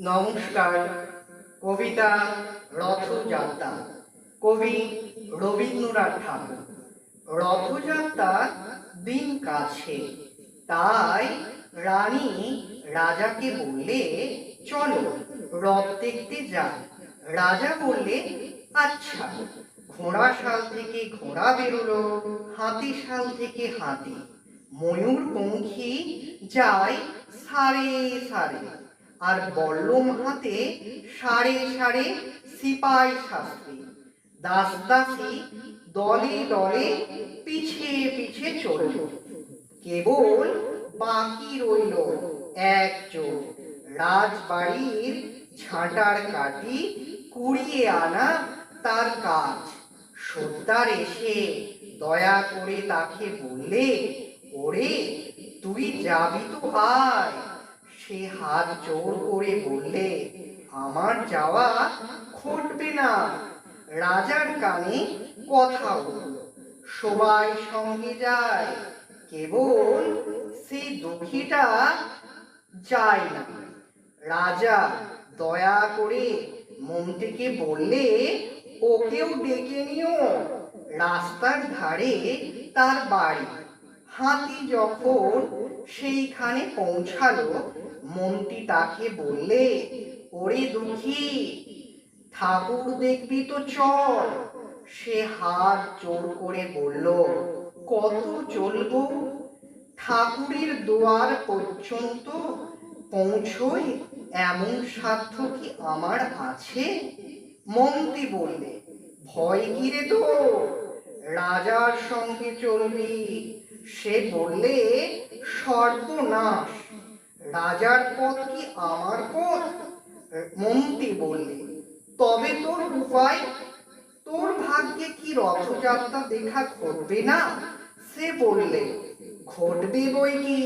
নমস্কার। কবিতা রথযাত্রা। কবি রবীন্দ্রনাথ ঠাকুর। রথযাত্রার দিন কাছে। তাই রানী রাজাকে বললে, চলো রথ দেখতে যাই। রাজা বললে আচ্ছা। ঘোড়া শাল থেকে ঘোড়া বেরোলো, হাতি শাল থেকে হাতি। ময়ূর পঙ্খী যায় সারে সারে। আর বল্লম হাতে সারে সারে সিপাই শাস্ত্রী দাস দাসী দলে দলে পিছে পিছে চলল। কেবল বাকি রইল একজন রাজবাড়ির ঝাঁটার কাটি কুড়িয়ে আনা তার কাজ। সর্দার এসে দয়া করে তাকে বললে, ওরে, তুই যাবি তো আয় সে হাত জোর করে বললে, আমার যাওয়া ঘটবে না। রাজার কানে কথা উঠল, সবাই সঙ্গে যায়, কেবল সেই দুঃখীটা যায় না। রাজা দয়া করে মন্ত্রীকে বললে, ওকেও ডেকে নিও, রাস্তার ধারে তার বাড়ি। হাতি যখন সেইখানে পৌঁছালো, মন্ত্রী তাকে বললে, ওরে দুঃখী, ঠাকুর দেখবি তো চল। সে হাত জোর করে বলল, কত চলবো? ঠাকুরের দুয়ার পর্যন্ত পৌঁছই এমন সাধ্য কি আমার আছে? মন্ত্রী বললে, ভয় কিরে তো রাজার সঙ্গে চলবি সে বললে, সর্বনাশ। রাজার পথ কি আমার পথ? মন্ত্রী বললে, তবে তোর উপায়। তোর ভাগ্যে কি রথযাত্রা দেখা ঘটবে না? সে বললে, ঘটবে বই কি?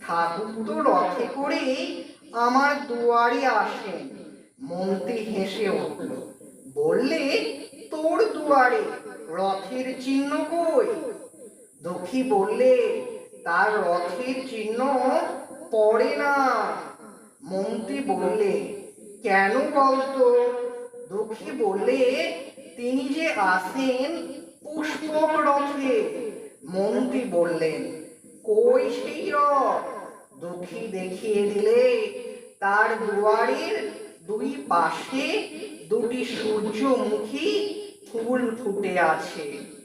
ঠাকুর তো রথে করে আমার দুয়ারে আসেন। মন্ত্রী হেসে উঠল, বললে, তোর দুয়ারে রথের চিহ্ন কই? দুঃখী বললে, তার রথের চিহ্ন পড়ে না। মন্ত্রী বললে, কেন বলতো? দুঃখী বললে, তিনি যে আসেন পুষ্পক রথে। মন্ত্রী বললেন, কই সেই রথ? দুঃখী দেখিয়ে দিলে, তার দুয়ারের দুই পাশে দুটি সূর্যমুখী ফুল ফুটে আছে।